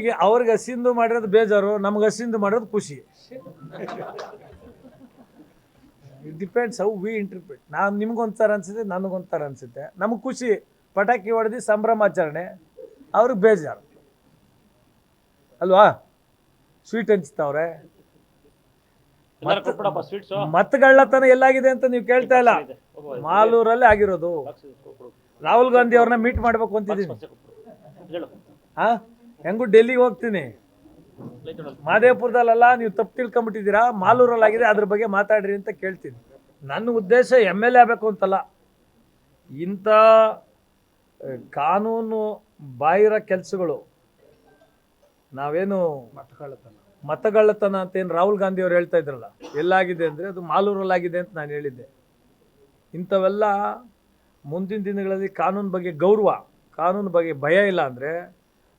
ಈಗ ಅವ್ರಿಗೆ ಹಸಿಂದು ಮಾಡಿರೋದು ಬೇಜಾರು ನಮ್ಗೆ ಹಸಿಂದು ಮಾಡಿರೋದು ಖುಷಿ. It depends how we interpret ನಾನು ನಿಮ್ಗೊಂಥರ ಅನ್ಸುತ್ತೆ ನನಗೊಂಥರ ಅನ್ಸುತ್ತೆ. ನಮಗೆ ಖುಷಿ ಪಟಾಕಿ ಹೊಡೆದು ಸಂಭ್ರಮಾಚರಣೆ ಅವ್ರಿಗೆ ಬೇಜಾರು. ಅಲ್ವಾ? ಸ್ವೀಟ್ ಹಂಚ್ತಾವ್ರೆ ಮತಗಳ್ಳತನ ಎಲ್ಲಾಗಿದೆ ಅಂತ ನೀವು ಕೇಳ್ತಾ ಇಲ್ಲ. ಮಾಲೂರಲ್ಲೇ ಆಗಿರೋದು. ರಾಹುಲ್ ಗಾಂಧಿ ಅವ್ರನ್ನ ಮೀಟ್ ಮಾಡ್ಬೇಕು ಅಂತಿದ್ದೀನಿ. ಹಾ ಹೆಂಗೂ ಡೆಲ್ಲಿಗೆ ಹೋಗ್ತೀನಿ. ಮಾದೇಪುರದಲ್ಲೆಲ್ಲ ನೀವು ತಪ್ಪು ತಿಳ್ಕೊಂಬಿಟ್ಟಿದ್ದೀರಾ? ಮಾಲೂರಲ್ಲಾಗಿದೆ, ಅದ್ರ ಬಗ್ಗೆ ಮಾತಾಡ್ರಿ ಅಂತ ಕೇಳ್ತೀನಿ. ನನ್ನ ಉದ್ದೇಶ ಎಂ ಎಲ್ ಎ ಆಗಬೇಕು ಅಂತಲ್ಲ. ಇಂಥ ಕಾನೂನು ಬಾಹಿರ ಕೆಲಸಗಳು, ನಾವೇನು ಮತಗಳ್ಳತನ ಅಂತ ಏನು ರಾಹುಲ್ ಗಾಂಧಿ ಅವ್ರು ಹೇಳ್ತಾ ಇದ್ರಲ್ಲ, ಎಲ್ಲಾಗಿದೆ ಅಂದರೆ ಅದು ಮಾಲೂರಲ್ಲಾಗಿದೆ ಅಂತ ನಾನು ಹೇಳಿದ್ದೆ. ಇಂಥವೆಲ್ಲ ಮುಂದಿನ ದಿನಗಳಲ್ಲಿ ಕಾನೂನು ಬಗ್ಗೆ ಗೌರವ, ಕಾನೂನು ಬಗ್ಗೆ ಭಯ ಇಲ್ಲ ಅಂದರೆ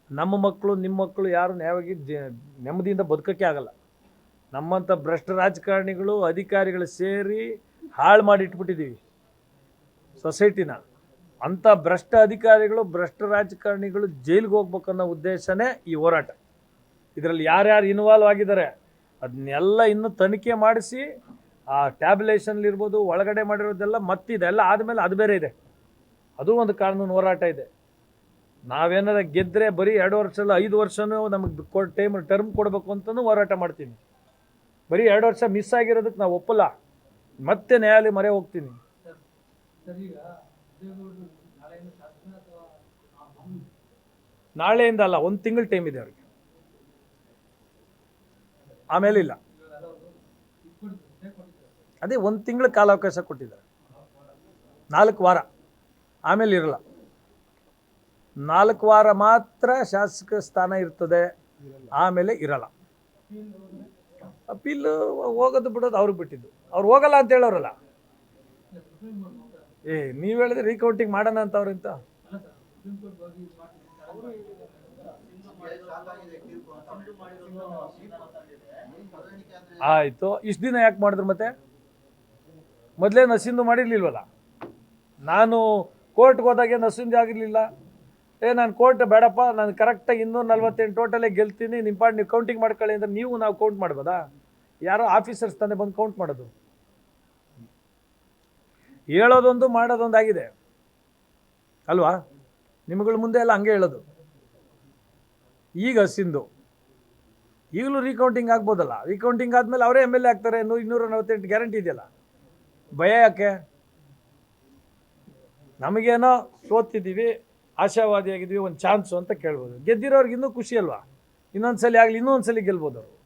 ನಮ್ಮ ಮಕ್ಕಳು, ನಿಮ್ಮ ಮಕ್ಕಳು ಯಾರು ನ್ಯಾಯವಾಗಿ ನೆಮ್ಮದಿಯಿಂದ ಬದುಕೋಕ್ಕೆ ಆಗಲ್ಲ. ನಮ್ಮಂಥ ಭ್ರಷ್ಟ ರಾಜಕಾರಣಿಗಳು, ಅಧಿಕಾರಿಗಳು ಸೇರಿ ಹಾಳು ಮಾಡಿಟ್ಬಿಟ್ಟಿದ್ದೀವಿ ಸೊಸೈಟಿನ. ಅಂಥ ಭ್ರಷ್ಟ ಅಧಿಕಾರಿಗಳು, ಭ್ರಷ್ಟ ರಾಜಕಾರಣಿಗಳು ಜೈಲಿಗೆ ಹೋಗ್ಬೇಕನ್ನೋ ಉದ್ದೇಶನೇ ಈ ಹೋರಾಟ. ಇದರಲ್ಲಿ ಯಾರ್ಯಾರು ಇನ್ವಾಲ್ವ್ ಆಗಿದ್ದಾರೆ, ಅದನ್ನೆಲ್ಲ ಇನ್ನೂ ತನಿಖೆ ಮಾಡಿಸಿ, ಆ ಟ್ಯಾಬ್ಲೇಷನ್ಲಿರ್ಬೋದು ಒಳಗಡೆ ಮಾಡಿರೋದೆಲ್ಲ ಮತ್ತಿದೆ. ಎಲ್ಲ ಆದಮೇಲೆ ಅದು ಬೇರೆ ಇದೆ. ಅದು ಒಂದು ಕಾನೂನು ಹೋರಾಟ ಇದೆ. ನಾವೇನಾರ ಗೆದ್ದರೆ ಬರೀ ಎರಡು ವರ್ಷ ಅಲ್ಲ ಐದು ವರ್ಷನೂ ನಮಗೆ ಕೊಡ್, ಟೈಮ್, ಟರ್ಮ್ ಕೊಡಬೇಕು ಅಂತಲೂ ಹೋರಾಟ ಮಾಡ್ತೀನಿ. ಬರೀ ಎರಡು ವರ್ಷ ಮಿಸ್ ಆಗಿರೋದಕ್ಕೆ ನಾವು ಒಪ್ಪಲ್ಲ. ಮತ್ತೆ ನ್ಯಾಯಾಲಯ ಮರೆ ಹೋಗ್ತೀನಿ. ನಾಳೆಯಿಂದ ಅಲ್ಲ, ಒಂದು ತಿಂಗಳು ಟೈಮ್ ಇದೆ ಅವ್ರಿಗೆ. ಆಮೇಲೆ ಇಲ್ಲ. ಅದೇ ಒಂದು ತಿಂಗಳ ಕಾಲಾವಕಾಶ ಕೊಟ್ಟಿದ್ದಾರೆ. ನಾಲ್ಕು ವಾರ. ಆಮೇಲೆ ಇರಲ್ಲ. ನಾಲ್ಕು ವಾರ ಮಾತ್ರ ಶಾಸಕ ಸ್ಥಾನ ಇರ್ತದೆ. ಆಮೇಲೆ ಇರಲ್ಲ. ಅಪೀಲ್ ಹೋಗೋದು ಬಿಡೋದು ಅವ್ರಿಗೆ ಬಿಟ್ಟಿದ್ದು. ಅವ್ರು ಹೋಗಲ್ಲ ಅಂತ ಹೇಳೋರಲ್ಲ. ಏ, ನೀವು ಹೇಳಿದ್ರೆ ರೀಕೌಂಟಿಂಗ್ ಮಾಡೋಣ ಅಂತ ಅವ್ರಿಂತ ಆಯಿತು. ಇಷ್ಟು ದಿನ ಯಾಕೆ ಮಾಡಿದ್ರು ಮತ್ತೆ? ಮೊದಲೇ ನಸಿಂದು ಮಾಡಿರ್ಲಿಲ್ವಲ್ಲ? ನಾನು ಕೋರ್ಟ್ಗೆ ಹೋದಾಗೆ ನಸಿಂದು ಆಗಿರಲಿಲ್ಲ. ಏ, ನಾನು ಕೋರ್ಟ್ ಬೇಡಪ್ಪ, ನಾನು ಕರೆಕ್ಟಾಗಿ ಇನ್ನೂರ ನಲ್ವತ್ತೆಂಟು ಟೋಟಲೇ ಗೆಲ್ತೀನಿ ನಿಮ್ಮ ಪಾಡ್ ನೀವು ಕೌಂಟಿಂಗ್ ಮಾಡ್ಕೊಳ್ಳಿ ಅಂದರೆ ನೀವು ನಾವು ಕೌಂಟ್ ಮಾಡ್ಬೋದಾ? ಯಾರೋ ಆಫೀಸರ್ಸ್ ತಾನೇ ಬಂದು ಕೌಂಟ್ ಮಾಡೋದು. ಹೇಳೋದೊಂದು ಮಾಡೋದೊಂದು ಆಗಿದೆ. ಅಲ್ವಾ? ನಿಮ್ಗಳ ಮುಂದೆ ಎಲ್ಲ ಹಂಗೆ ಹೇಳೋದು. ಈಗ ಹಸಿಂದು ಈಗಲೂ ರೀಕೌಂಟಿಂಗ್ ಆಗ್ಬೋದಲ್ಲ? ರೀಕೌಂಟಿಂಗ್ ಆದಮೇಲೆ ಅವರೇ ಎಂ ಎಲ್ ಎ ಆಗ್ತಾರೆ, ನೂ ಇನ್ನೂರ ನಲವತ್ತೆಂಟು ಗ್ಯಾರಂಟಿ ಇದೆಯಲ್ಲ? ಭಯ ಯಾಕೆ? ನಮಗೇನೋ ಸೋತಿದ್ದೀವಿ ಆಶಾವಾದಿಯಾಗಿದ್ದೀವಿ ಒಂದು ಚಾನ್ಸು ಅಂತ ಕೇಳ್ಬೋದು. ಗೆದ್ದಿರೋರ್ಗೆ ಇನ್ನೂ ಖುಷಿ ಅಲ್ವಾ? ಇನ್ನೊಂದ್ಸಲಿ ಆಗಲಿ ಇನ್ನೊಂದ್ಸಲಿ ಗೆಲ್ಬೋದು ಅವರು.